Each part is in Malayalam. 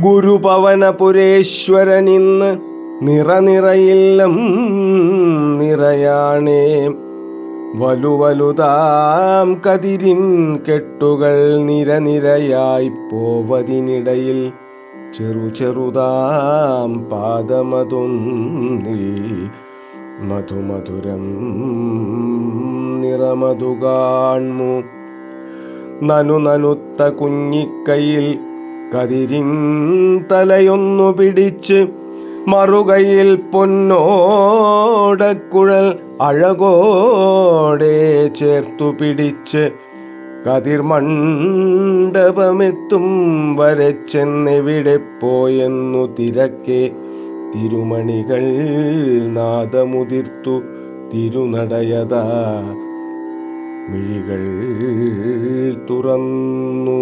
ഗുരുപവനപുരേശ്വരനിന്ന് നിറനിറയില്ലം നിറയാണേ. വലുവലുതാം കതിരിൻ കെട്ടുകൾ നിരനിരയായി പോവതിനിടയിൽ ചെറു ചെറുതാം പാദമതൊന്നിൽ മധുമധുരം നിറമധുകാൺമു നനു നനുത്ത കുഞ്ഞിക്കൈയിൽ കതിരിൻ തലയൊന്നു പിടിച്ച് മറുകയിൽ പൊന്നോടക്കുഴൽ അഴകോടെ ചേർത്തു പിടിച്ച് കതിർമണ്ഡപമെത്തും വരെ ചെന്നെവിടെ പോയെന്നു തിരക്കെ തിരുമണികൾ നാദമുതിർത്തു തിരുനടയതാ മിഴികൾ തുറന്നു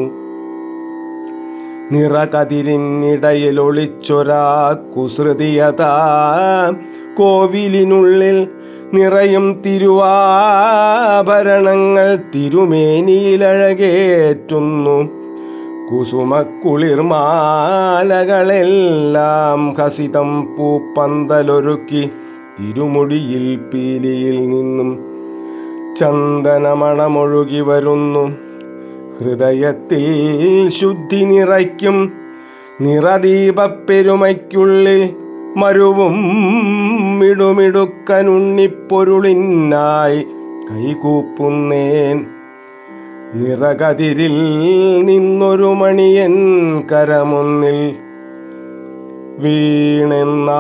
നിറകതിരിനിടയിൽ ഒളിച്ചൊരാ കുസൃതിയതാ. കോവിലിനുള്ളിൽ നിറയും തിരുവാഭരണങ്ങൾ തിരുമേനിയിലഴകേറ്റുന്നു. കുസുമക്കുളിർമാലകളെല്ലാം ഹസിതം പൂപ്പന്തലൊരുക്കി തിരുമുടിയിൽ പീലിയിൽ നിന്നും ചന്ദനമണമൊഴുകി വരുന്നു. ഹൃദയത്തിൽ ശുദ്ധി നിറയ്ക്കും നിറദീപപ്പെരുമയ്ക്കുള്ളിൽ മരുവും മിടുമിടുക്കനുണ്ണിപ്പൊരുളിനായി കൈകൂപ്പുന്നേൻ. നിറകതിരിൽ നിന്നൊരു മണിയൻ കരമൊന്നിൽ വീണെന്നാകിൽ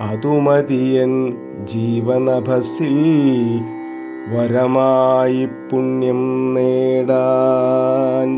അതുമതിയൻ ജീവനഭസിൽ വരമായി പുണ്യം നേടാൻ